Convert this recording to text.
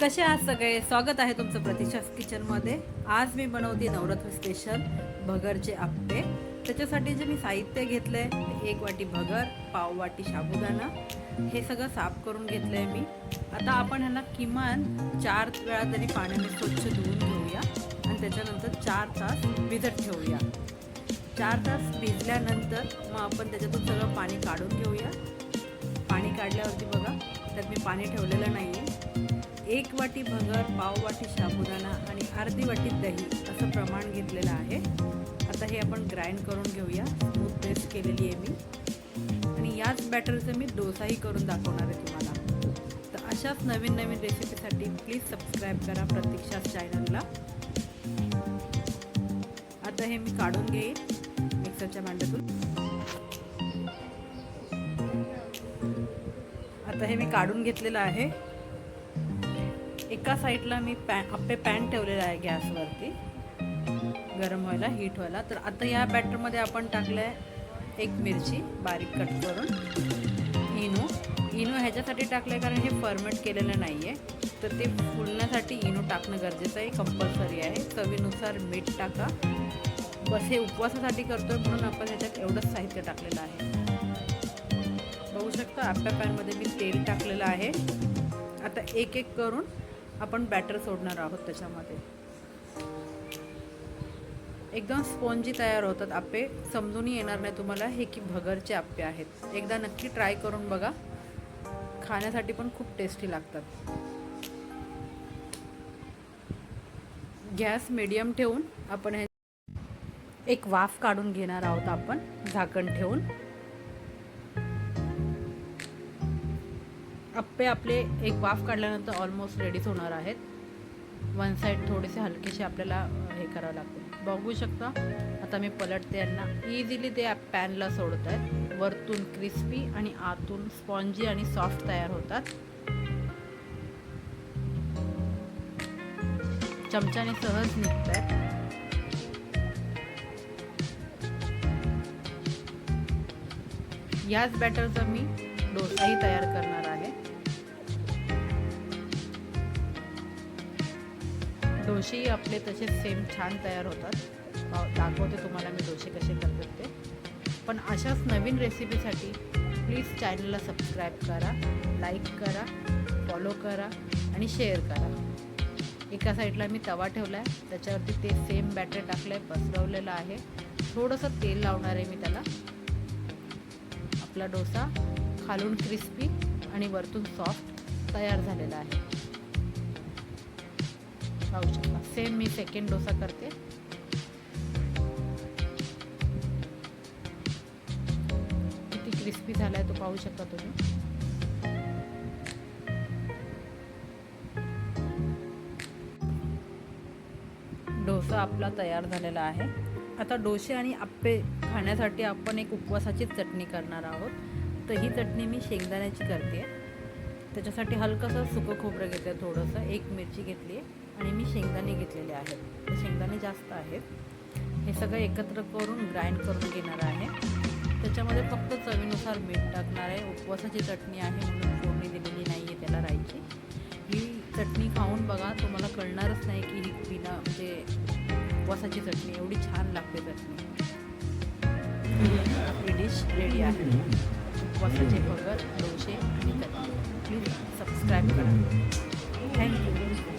कसे आहात सगळे? स्वागत आहे तुमचं प्रतीक्षास किचनमध्ये. आज मी बनवते नवरात्र स्पेशल भगरचे आप्पे. त्याच्यासाठी जे मी साहित्य घेतलं आहे एक वाटी भगर पाव वाटी साबुदाणा हे सगळं साफ करून घेतलं आहे मी. आता आपण ह्यांना किमान चार वेळा तरी पाण्याने स्वच्छ धुवून घेऊया आणि त्याच्यानंतर चार तास भिजत ठेवूया. चार तास भिजल्यानंतर मग आपण त्याच्यातून सगळं पाणी काढून घेऊया. पाणी काढल्यावरती बघा त्यात मी पाणी ठेवलेलं नाही आहे एक वाटी भगर पाव वाटी साबुदाणा आणि अर्धी वाटी दही असं प्रमाण घेतलेलं आहे. आता हे आपण ग्राइंड करून घेऊया. स्मूथ पेस्ट केलेली आहे मी. आणि याच बॅटरचं मी डोसाही करून दाखवणार आहे तुम्हाला. तर अशाच नवीन नवीन रेसिपीसाठी प्लीज सबस्क्राईब करा प्रतीक्षा चॅनलला आता हे मी काढून घेईन मिक्सरच्या भांड्यातून. आता हे मी काढून घेतलेलं आहे. एका साईडला मी पॅ आप्पे पॅन ठेवलेला आहे गॅसवरती. गरम व्हायला हीट व्हायला. तर आता या बॅटरमध्ये आपण टाकलं आहे एक मिरची बारीक कट करून. इनो. इनो ह्याच्यासाठी टाकलं आहे कारण हे फर्मेट केलेलं नाही आहे तर ते फुलण्यासाठी इनो टाकणं गरजेचं आहे. कंपल्सरी आहे. चवीनुसार मीठ टाका. बस हे उपवासासाठी करतो आहे म्हणून आपण ह्याच्यात एवढंच साहित्य टाकलेलं आहे. बघू शकता आपल्या पॅनमध्ये मी तेल टाकलेलं आहे. आता एक एक करून आपण बॅटर सोडणार आहोत त्याच्यामध्ये. एकदम स्पॉन्जी तयार होतात आप्पे. समजूनही येणार नाही तुम्हाला हे की भगरचे आप्पे आहेत. एकदा नक्की ट्राय करून बघा. खाण्यासाठी पण खूप टेस्टी लागतात. गॅस मिडियम ठेवून आपण हे एक वाफ काढून घेणार आहोत आपण झाकण ठेवून. आप्पे आपले एक वाफ काढल्यानंतर ऑलमोस्ट रेडीच होणार आहेत. वन साईड थोडेसे हलकेसे आपल्याला हे करावं लागते बघू शकता आता मी पलटते यांना. इझिली ते पॅनला सोडत आहेत वरतून क्रिस्पी आणि आतून स्पॉन्जी आणि सॉफ्ट तयार होतात. चमच्याने सहज निघत आहेत याच बॅटरचा मी डोसाही तयार करणार आहे. डोसेही आपले तसे सेम छान तयार होतात. दाखवते तुम्हाला मी डोसे कसे करतात ते. पण अशाच नवीन रेसिपीसाठी प्लीज चॅनलला सबस्क्राईब करा लाईक करा फॉलो करा आणि शेअर करा. एका साईडला मी तवा ठेवला आहे त्याच्यावरती ते सेम बॅटर टाकलं आहे पसरवलेलं आहे. थोडंसं तेल लावणार आहे मी त्याला. आपला डोसा खालून क्रिस्पी आणि वरतून सॉफ्ट तयार झालेला आहे. खाऊ शकता. सेम मी सेकंड डोसा करते. किती क्रिस्पी झालाय तो पाहू शकता तुम्ही. डोसा आपला तयार झालेला आहे. आता डोसे आणि आप्पे खाण्यासाठी आपण एक उपवासाची चटणी करणार आहोत. तर ही चटणी मी शेंगदाण्याची करते. त्याच्यासाठी हलकंसं सुकं खोबरं घेते थोडंसं. एक मिरची घेतली आहे आणि मी शेंगदाणे घेतलेले आहेत. शेंगदाणे जास्त आहेत. हे सगळं एकत्र करून ग्राइंड करून घेणार आहे. त्याच्यामध्ये फक्त चवीनुसार मीठ टाकणार आहे. उपवासाची चटणी आहे म्हणून फोडणी दिलेली नाही आहे त्याला राहायची. ही चटणी खाऊन बघा तुम्हाला कळणारच नाही की ही बिना म्हणजे उपवासाची चटणी एवढी छान लागते चटणी. आपली डिश रेडी आहे. उपवासाचे भगर डोसे आणि चटणी. प्लीज सबस्क्राईब करा. Thank you